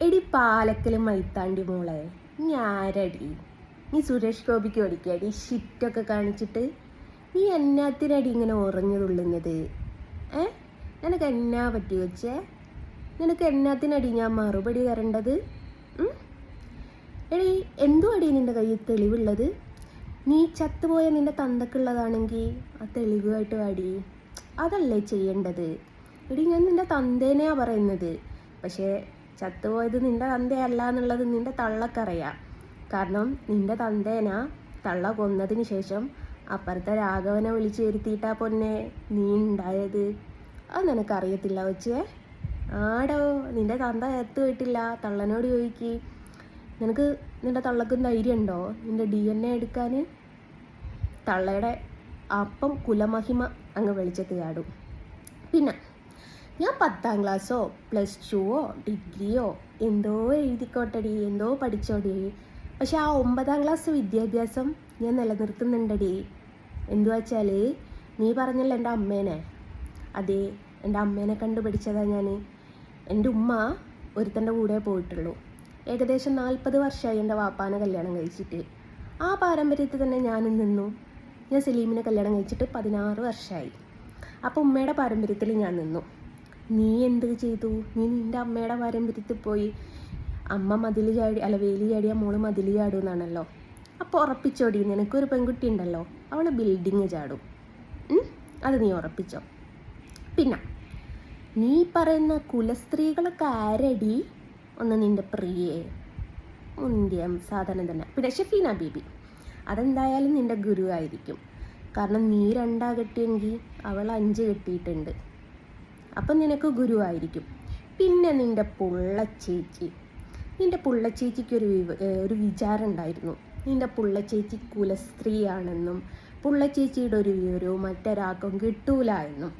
എടി പാലക്കലും മൈത്താണ്ടി മോളെ നീ നീ സുരേഷ് ഗോപിക്ക് പഠിക്കടി ഷിറ്റൊക്കെ കാണിച്ചിട്ട്. നീ എന്നാത്തിനടി ഇങ്ങനെ ഉറഞ്ഞു തുള്ളുന്നത്? ഏ? നിനക്ക് എന്നാ പറ്റി വെച്ചേ നിനക്ക് എന്നാത്തിനടി ഞാൻ മറുപടി തരേണ്ടത്? എടി എന്തു അടി നിന്റെ കയ്യിൽ തെളിവുള്ളത്? നീ ചത്തുപോയ നിന്റെ തന്തക്കുള്ളതാണെങ്കിൽ ആ തെളിവായിട്ട് വാടി. അതല്ലേ ചെയ്യേണ്ടത്? എടി ഞാൻ നിന്റെ തന്തേനെയാ പറയുന്നത്. പക്ഷേ ചത്തുപോയത് നിന്റെ തന്തയല്ല എന്നുള്ളത് നിന്റെ തള്ളക്കറിയാം. കാരണം നിന്റെ തന്തേന തള്ള കൊന്നതിന് ശേഷം അപ്പുറത്തെ രാഘവനെ വിളിച്ചു വരുത്തിയിട്ടാ പൊന്നെ നീ ഉണ്ടായത്. അത് നിനക്കറിയത്തില്ല വെച്ചേ ആടോ നിന്റെ തന്ത എത്തു പോയിട്ടില്ല തള്ളനോട് ചോദിക്ക്. നിനക്ക് നിന്റെ തള്ളക്കും ധൈര്യം ഉണ്ടോ നിന്റെ ഡി എൻ എ എടുക്കാൻ തള്ളയുടെ അപ്പം കുലമഹിമ അങ്ങ് വെളിച്ചത്ത് ചാടും. പിന്നെ ഞാൻ പത്താം ക്ലാസ്സോ പ്ലസ് ടുവോ ഡിഗ്രിയോ എന്തോ എഴുതിക്കോട്ടടി എന്തോ പഠിച്ചോടി. പക്ഷെ ആ ഒമ്പതാം ക്ലാസ് വിദ്യാഭ്യാസം ഞാൻ നിലനിർത്തുന്നുണ്ടടി. എന്തുവച്ചാൽ വെച്ചാൽ നീ പറഞ്ഞല്ലോ എന്റെ അമ്മേനെ. അതെ എന്റെ അമ്മേനെ കണ്ടുപിടിച്ചതാണ് ഞാൻ എന്റെ ഉമ്മ ഒരുത്തന്റെ കൂടെ പോയിട്ടുള്ളൂ. ഏകദേശം നാൽപ്പത് വർഷമായി എന്റെ വാപ്പാനെ കല്യാണം കഴിച്ചിട്ട്. ആ പാരമ്പര്യത്തിൽ തന്നെ ഞാനും നിന്നു. ഞാൻ സലീമിനെ കല്യാണം കഴിച്ചിട്ട് പതിനാറ് വർഷമായി. അപ്പോൾ ഉമ്മയുടെ പാരമ്പര്യത്തിൽ ഞാൻ നിന്നു. നീ എന്ത് ചെയ്തു? നീ നിന്റെ അമ്മയുടെ പാരമ്പര്യത്തിൽ പോയി. അമ്മ മതിൽ ചാടി അല്ല വേലി ചാടിയ മോൾ മതിൽ ചാടും എന്നാണല്ലോ അപ്പോൾ ഉറപ്പിച്ചോടി നിനക്കൊരു പെൺകുട്ടി ഉണ്ടല്ലോ അവൾ ബിൽഡിങ് ചാടും അത് നീ ഉറപ്പിച്ചോ? പിന്നെ നീ പറയുന്ന കുലസ്ത്രീകളൊക്കെ ആരടി? ഒന്ന് നിന്റെ പ്രിയേ. മുന്തിയം സാധനം തന്നെ. പിന്നെ ഷെഫീന ബീബി അതെന്തായാലും നിന്റെ ഗുരു ആയിരിക്കും കാരണം നീ രണ്ടാ കെട്ടിയെങ്കിൽ അവൾ അഞ്ച് കെട്ടിയിട്ടുണ്ട്. അപ്പം നിനക്ക് ഗുരുവായിരിക്കും. പിന്നെ നിന്റെ പുള്ളച്ചേച്ചി. നിന്റെ പുള്ളച്ചേച്ചിക്കൊരു ഒരു വിചാരം ഉണ്ടായിരുന്നു. നിന്റെ പുള്ളച്ചേച്ചി കുലസ്ത്രീയാണെന്നും പുള്ളച്ചേച്ചിയുടെ ഒരു വിവരവും മറ്റൊരാൾക്കും കിട്ടൂല എന്നും.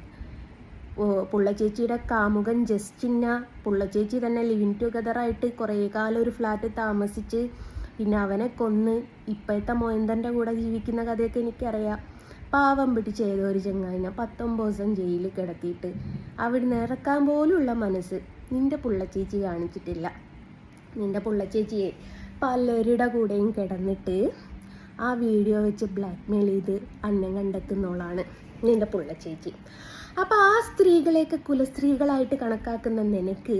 പുള്ളച്ചേച്ചിയുടെ കാമുകൻ ജസ്റ്റിന പുള്ളച്ചേച്ചി തന്നെ ലിവിങ് ടുഗദറായിട്ട് കുറേ കാലം ഒരു ഫ്ലാറ്റ് താമസിച്ച് പിന്നെ അവനെ കൊന്ന് ഇപ്പോഴത്തെ മോയന്തന്റെ കൂടെ ജീവിക്കുന്ന കഥയൊക്കെ എനിക്കറിയാം. പാവം പിടിച്ച ഏതോ ഒരു ചെങ്ങായിനെ പത്തൊമ്പത് ദിവസം ജയിലിൽ കിടത്തിയിട്ട് അവിടുന്ന് ഇറക്കാൻ പോലുള്ള മനസ്സ് നിന്റെ പുള്ളച്ചേച്ചി കാണിച്ചിട്ടില്ല. നിന്റെ പുള്ളച്ചേച്ചിയെ പലരുടെ കൂടെയും കിടന്നിട്ട് ആ വീഡിയോ വെച്ച് ബ്ലാക്ക്മെയിൽ ചെയ്ത് അന്നം കണ്ടെത്തുന്നോളാണ് നിന്റെ പുള്ളച്ചേച്ചി. അപ്പോൾ ആ സ്ത്രീകളെയൊക്കെ കുലസ്ത്രീകളായിട്ട് കണക്കാക്കുന്ന നിനക്ക്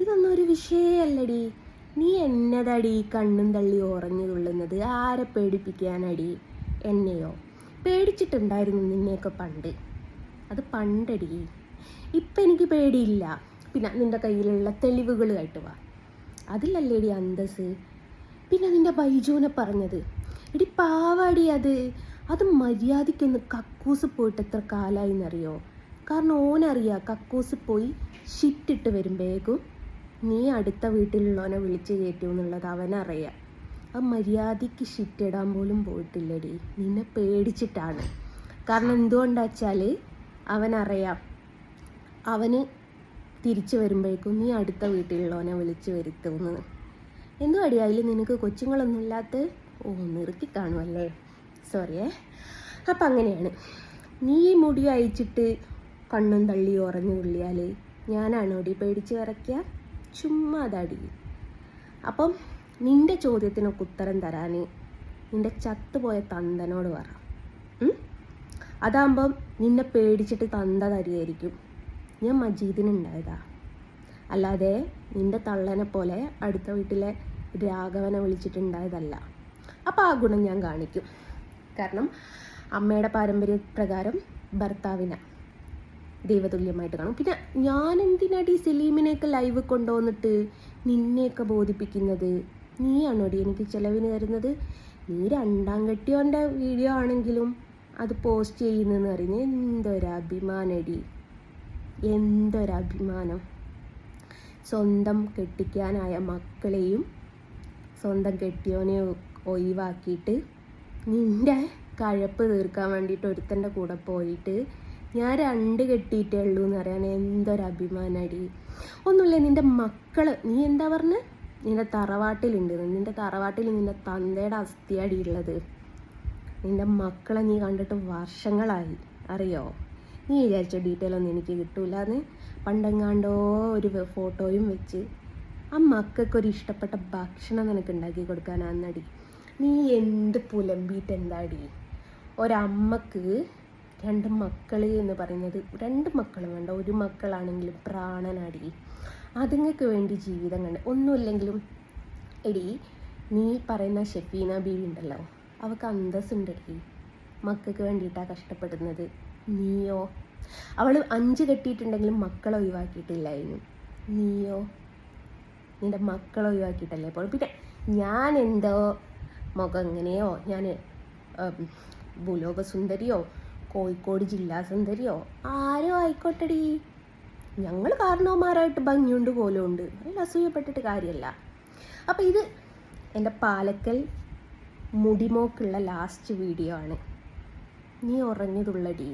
ഇതൊന്നും ഒരു വിഷയമല്ലടി. നീ എന്നതടി കണ്ണും തള്ളി ഉറഞ്ഞു തുള്ളുന്നത്? ആരെ പേടിപ്പിക്കാനടി? എന്നെയോ? പേടിച്ചിട്ടുണ്ടായിരുന്നു നിന്നെയൊക്കെ പണ്ട്. അത് പണ്ടടി. ഇപ്പം എനിക്ക് പേടിയില്ല. പിന്നെ നിന്റെ കയ്യിലുള്ള തെളിവുകളുമായിട്ട് വാ. അതിലല്ലേടി അന്തസ് പിന്നെ നിന്റെ ബൈജുവിനെ പറഞ്ഞത്. എടി പാവാടി അത്. അത് മര്യാദയ്ക്കൊന്ന് കക്കൂസ് പോയിട്ട് എത്ര കാലമായി എന്നറിയോ കാരണം ഓനറിയാം കക്കൂസ് പോയി ഷിറ്റിട്ട് വരുമ്പോഴേക്കും നീ അടുത്ത വീട്ടിലുള്ളവനെ വിളിച്ച് കയറ്റുമെന്നുള്ളത് അവനറിയാം. ആ മര്യാദയ്ക്ക് ഷിറ്റിടാൻ പോലും പോയിട്ടില്ലടി. നിന്നെ പേടിച്ചിട്ടാണ്. കാരണം എന്തുകൊണ്ടാ വെച്ചാൽ അവനറിയാം. അവന് തിരിച്ചു വരുമ്പോഴേക്കും നീ അടുത്ത വീട്ടിലുള്ളവനെ വിളിച്ച് വരുത്തുമെന്ന് എന്തോ അടി അതിൽ നിനക്ക് കൊച്ചുങ്ങളൊന്നും ഇല്ലാത്ത? ഓ നിർത്തി കാണുമല്ലേ സോറിയേ അപ്പം അങ്ങനെയാണ്. നീ മുടി അയച്ചിട്ട് കണ്ണും തള്ളി ഉറഞ്ഞു തുള്ളിയാൽ ഞാനാണോടി പേടിച്ച് വിറയ്ക്കുക ചുമ്മാ അതടി അപ്പം നിന്റെ ചോദ്യത്തിനൊക്കെ ഉത്തരം തരാൻ നിന്റെ ചത്തുപോയ തന്തനോട് പറ? അതാകുമ്പം നിന്നെ പേടിച്ചിട്ട് തന്ത തരികയായിരിക്കും. ഞാൻ മജീദിനുണ്ടായതാ അല്ലാതെ നിന്റെ തള്ളനെ പോലെ അടുത്ത വീട്ടിലെ രാഘവനെ വിളിച്ചിട്ടുണ്ടായതല്ല അപ്പോൾ ആ ഗുണം ഞാൻ കാണിക്കും. കാരണം അമ്മയുടെ പാരമ്പര്യ പ്രകാരം ഭർത്താവിനെ ദൈവതുല്യമായിട്ട് കാണും. പിന്നെ ഞാൻ എന്തിനാടി സലീമിനെയൊക്കെ ലൈവ് കൊണ്ടുവന്നിട്ട് നിന്നെയൊക്കെ ബോധിപ്പിക്കുന്നത്? നീയാണോടി എനിക്ക് ചിലവിന് തരുന്നത്? നീ രണ്ടാം കെട്ടിയോന്റെ വീഡിയോ ആണെങ്കിലും അത് പോസ്റ്റ് ചെയ്യുന്നതെന്ന് അറിഞ്ഞ് എന്തൊരഭിമാനടി. എന്തൊരഭിമാനം. സ്വന്തം കെട്ടിക്കാനായ മക്കളെയും സ്വന്തം കെട്ടിയോനെ ഒഴിവാക്കിയിട്ട് നിന്റെ കഴപ്പ് തീർക്കാൻ വേണ്ടിയിട്ട് ഒരുത്തന്റെ കൂടെ പോയിട്ട് ഞാൻ രണ്ട് കെട്ടിയിട്ടേ ഉള്ളൂ എന്ന് പറയാൻ എന്തൊരഭിമാനടി. ഒന്നുമില്ല നിന്റെ മക്കൾ നീ എന്താ പറഞ്ഞ? നിന്റെ തറവാട്ടിലുണ്ട്. നിന്റെ തറവാട്ടിൽ നിന്റെ തന്തയുടെ അസ്ഥിയാടി ഉള്ളത്. നിന്റെ മക്കളെ നീ കണ്ടിട്ട് വർഷങ്ങളായി. അറിയോ? നീ വിചാരിച്ച ഡീറ്റെയിൽ ഒന്നും എനിക്ക് കിട്ടൂല എന്ന് പണ്ടെങ്ങാണ്ടോ ഒരു ഫോട്ടോയും വെച്ച് ആ മക്കൾക്കൊരു ഇഷ്ടപ്പെട്ട ഭക്ഷണം നിനക്ക് ഉണ്ടാക്കി കൊടുക്കാനാന്നടി. നീ എന്ത് പുലമ്പിയിട്ട് എന്താടി ഒരമ്മക്ക് രണ്ട് മക്കൾ എന്ന് പറയുന്നത് രണ്ട് മക്കളും വേണ്ട. ഒരു മക്കളാണെങ്കിലും പ്രാണനാടി. അതുങ്ങൾക്ക് വേണ്ടി ജീവിതം കണ്ട്. ഒന്നുമില്ലെങ്കിലും എടി നീ പറയുന്ന ഷെഫീന ബീവി ഉണ്ടല്ലോ. അവൾക്ക് അന്തസ്സുണ്ടടി. മക്കൾക്ക് വേണ്ടിയിട്ടാണ് കഷ്ടപ്പെടുന്നത്. നീയോ? അവൾ അഞ്ച് കെട്ടിയിട്ടുണ്ടെങ്കിലും മക്കളെ ഒഴിവാക്കിയിട്ടില്ലായിരുന്നു. നീയോ? നിന്റെ മക്കളെ ഒഴിവാക്കിയിട്ടല്ലേ? അപ്പോൾ പിന്നെ ഞാൻ എന്തോ മുഖം എങ്ങനെയോ ഞാൻ ഭൂലോക സുന്ദരിയോ കോഴിക്കോട് ജില്ലാ സുന്ദരിയോ? ആരോ ആയിക്കോട്ടടി. ഞങ്ങൾ കാരണവന്മാരായിട്ട് ഭംഗിയുണ്ട് കോലമുണ്ട് അതിൽ അസൂയപ്പെട്ടിട്ട് കാര്യമല്ല അപ്പോൾ ഇത് എന്റെ പാലക്കൽ മുടിമോക്കുള്ള ലാസ്റ്റ് വീഡിയോ ആണ്. നീ ഉറഞ്ഞതുള്ളടി